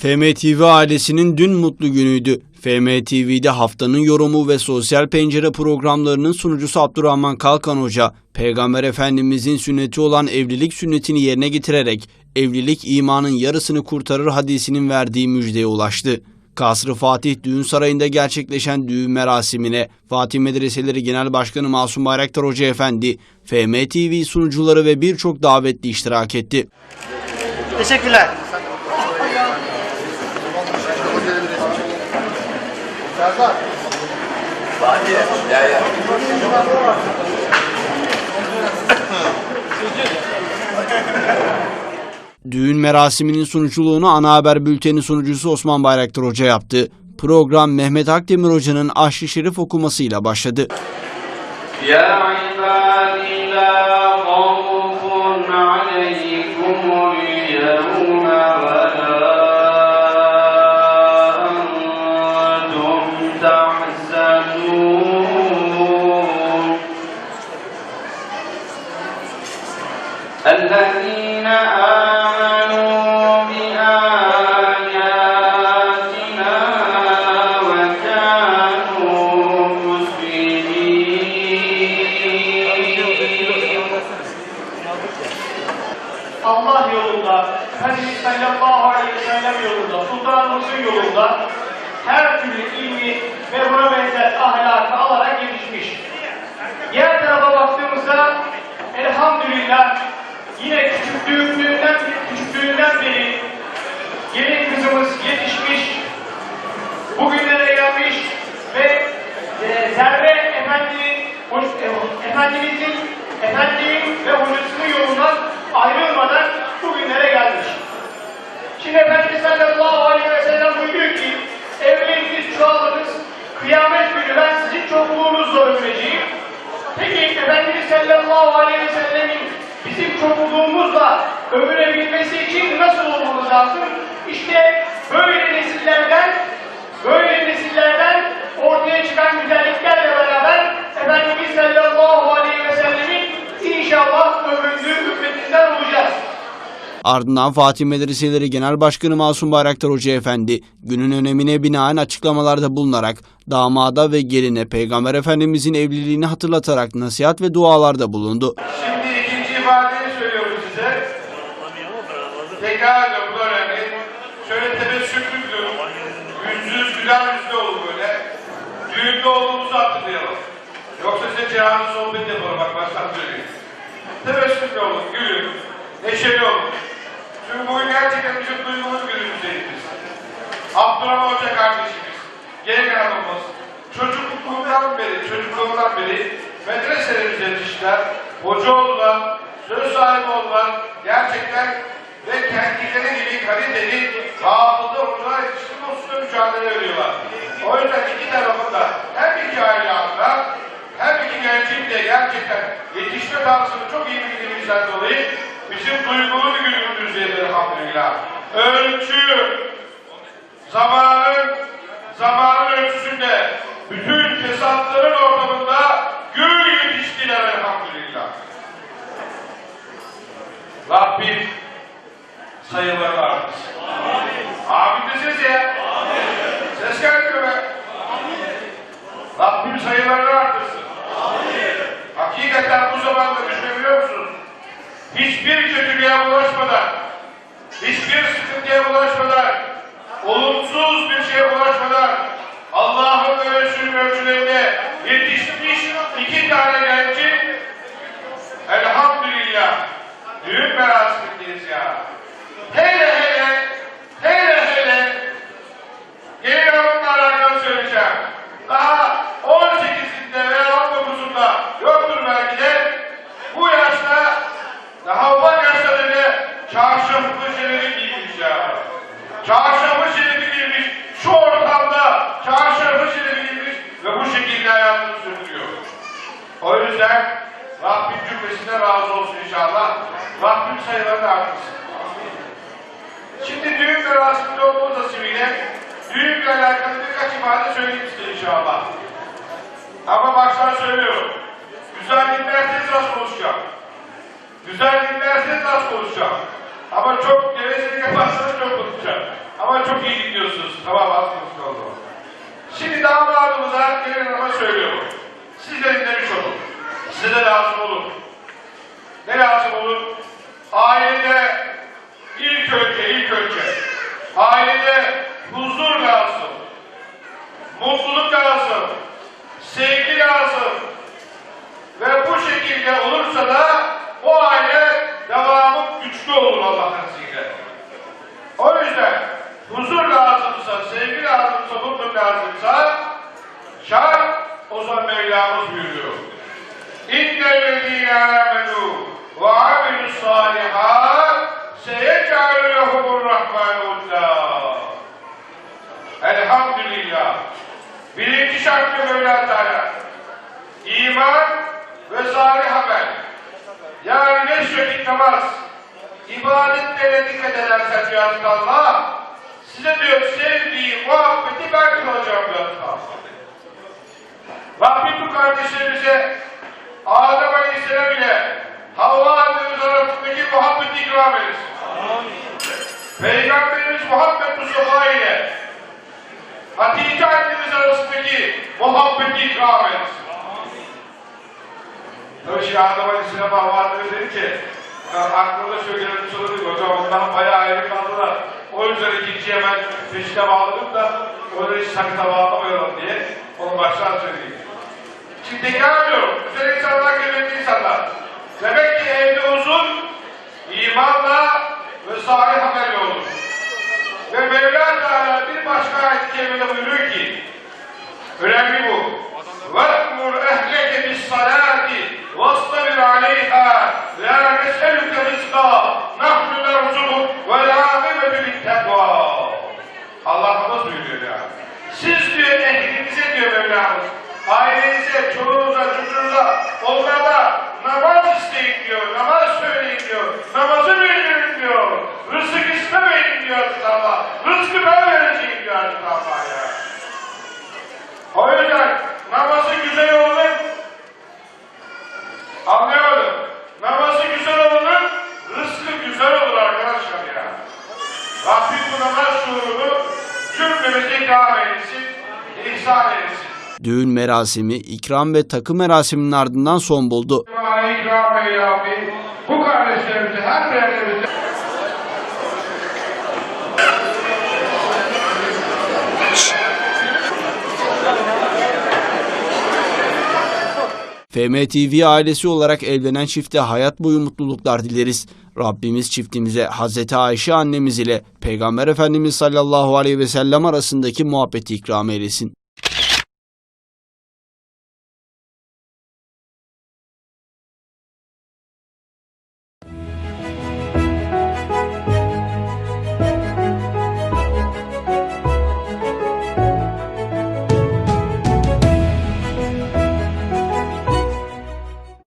FM TV ailesinin dün mutlu günüydü. FM TV'de haftanın yorumu ve sosyal pencere programlarının sunucusu Abdurrahman Kalkan Hoca, Peygamber Efendimizin sünneti olan evlilik sünnetini yerine getirerek evlilik imanın yarısını kurtarır hadisinin verdiği müjdeye ulaştı. Kasr-ı Fatih Düğün Sarayı'nda gerçekleşen düğün merasimine Fatih Medreseleri Genel Başkanı Masum Bayraktar Hoca Efendi, FM TV sunucuları ve birçok davetli iştirak etti. Teşekkürler. Düğün merasiminin sunuculuğunu ana haber bülteni sunucusu Osman Bayraktar Hoca yaptı. Program Mehmet Akdemir Hoca'nın Aşşı Şerif okumasıyla başladı. Ya ibadillah Efendimiz sallallahu aleyhi ve sellem yolunda, sultanımızın yolunda her türlü ilmi ve buna benzer ahlakı alarak yetişmiş. Diğer tarafa baktığımızda elhamdülillah yine küçüklüğünden, küçüklüğünden beri gelin kızımız yetişmiş, bugünlere gelmiş ve e, Zerre Efendi'nin, e, Efendimizin, Efendi'nin ve hocasının yolundan ayrılmadan bugünlere gelmiş. Şimdi Efendimiz sallallahu aleyhi ve sellem buyuruyor ki evliliğiniz çoğalınız, kıyamet günü ben sizin çokluğunuzla övüneceğim. Peki Efendimiz sallallahu aleyhi ve sellemin bizim çokluğumuzla övünebilmesi için nasıl olmamız lazım? İşte böyle nesillerden, böyle nesillerden ortaya çıkan güzelliklerle beraber Efendimiz sallallahu aleyhi ve sellemin inşallah övündüğü ümmetinden olacağız. Ardından Fatih Medreseleri Genel Başkanı Masum Bayraktar Hoca Efendi, günün önemine binaen açıklamalarda bulunarak damada ve geline Peygamber Efendimizin evliliğini hatırlatarak nasihat ve dualarda bulundu. Şimdi ikinci ifadeyi söylüyorum size. Tekrar bu önemli. Şöyle tebessümlü diyorum. Yüzsüz, güler yüzlü olun böyle. Düğünde olduğumuzu hatırlayalım. Yoksa size cihazı sohbet yapalım bak baştan söyleyeyim. Tebessümlü olun, gülün, neşeli olun. Çünkü bugün gerçekten bizim duyduğumuz günümüzdeyiz biz. Abdurrahman Hoca kardeşimiz, genç adamımız, çocukluğundan beri, çocukluğundan beri medreselerimize yetiştiler, hoca oldular, söz sahibi oldular, gerçekten ve kendileri gibi kaliteli, rahatlıklı hocalar yetiştirme hususunda mücadele veriyorlar. O yüzden iki tarafında hem iki aile adına hem iki gencin de gerçekten yetişme tarzını çok iyi bildiğimizden dolayı bizim duygulu bir günümüzdeyiz elhamdülillah. Ölçü, zamanın zamanın ölçüsünde bütün fesatların ortamında gül yetiştiler elhamdülillah. Rabbim sayılarını artırsın. Amin desenize ya. Ses gelmiyor be. Rabbim sayılarını artırsın. Hiçbir kötülüğe bulaşmadan, hiçbir sıkıntıya bulaşmadan, olumsuz bir şeye bulaşmadan Allah'ın ölçünün ölçülerinde yetişmiş iki tane genci elhamdülillah düğün merasimindeyiz ya. yüzden Rabbim cümlesine razı olsun inşallah. Rabbim sayılarını artırsın. Şimdi düğün merasimde olma odasıyla düğünle alakalı birkaç ifade söyleyeyim size inşallah. Ama baştan söylüyorum. Güzel dinlerseniz az konuşacağım. Güzel dinlerseniz az konuşacağım. Ama çok gevezeli yaparsanız çok konuşacağım. Ama çok iyi dinliyorsunuz. Tamam az konuşacağım o zaman. Şimdi damadımıza gelin ama söylüyorum. Siz de dinlemiş olun. Size de lazım olur. Ne lazım olur? Ailede ilk önce, ilk önce ailede huzur lazım. Mutluluk lazım. Sevgi lazım. Ve bu şekilde olursa da o aile devamı güçlü olur Allah'ın izniyle. O yüzden huzur lazımsa, sevgi lazımsa, mutluluk lazımsa şart o zaman Mevlamız buyuruyor. İnnellezîne âmenû ve amilus sâlihât seyec'alü lehumur rahmânu uddâ. Elhamdülillah. Birinci şartı Mevla Teala. İman ve salih amel. Yani beş vakit namaz. İbadetlere dikkat edersen Hazreti Allah. Size diyor sevdiği muhabbeti ben kılacağım diyor Allah. Rabbim bu kardeşlerimize Adem Aleyhisselam ile Havva annemiz arasındaki muhabbeti ikram etsin. Peygamberimiz Muhammed Mustafa ile Hatice annemiz arasındaki muhabbeti ikram etsin. Tabii şimdi Adem Aleyhisselam Havva annemiz dedi ki "Ya aklımda söyleyelim sorun hocam ondan bayağı ayrı kaldılar. O yüzden ikinciyi hemen peşine bağladık da öyle hiç sakıta bağlamayalım diye onu baştan söyleyeyim. Şimdi tekrar ediyorum. Güzel insanlar, kıymetli insanlar. Demek ki evde uzun, imanla ve salih amel olur. Ve Mevla Teala bir başka ayet-i kerimede buyuruyor ki, önemli bu. وَأْمُرْ اَهْلَكَ بِالصَّلَاةِ وَاصْطَبِرْ عَلَيْهَا لَا نَسْأَلُكَ رِزْقًا نَحْنُ نَرْزُقُكَ وَالْعَاقِبَةُ لِلتَّقْوَى Allah'ımız buyuruyor ya. Siz diyor ehlinize diyor Mevlamız. Ailenize, çoluğunuza, çocuğunuza, onlara namaz isteyin diyor, namaz söyleyin diyor, namazı verin diyor, rızık istemeyin diyor Allah. Rızkı ben vereceğim diyor Allah ya. O yüzden namazı güzel olun. Anlayamadım. Namazı güzel olun, rızkı güzel olur arkadaşlar ya. Rabbim bu namaz şuurunu cümlemize ikram eylesin, ihsan eylesin. Düğün merasimi, ikram ve takı merasiminin ardından son buldu. Bana ikram eyle Rabbim. Bu kardeşlerimize, her değerlerimize FM TV ailesi olarak evlenen çifte hayat boyu mutluluklar dileriz. Rabbimiz çiftimize Hazreti Ayşe annemiz ile Peygamber Efendimiz sallallahu aleyhi ve sellem arasındaki muhabbeti ikram eylesin.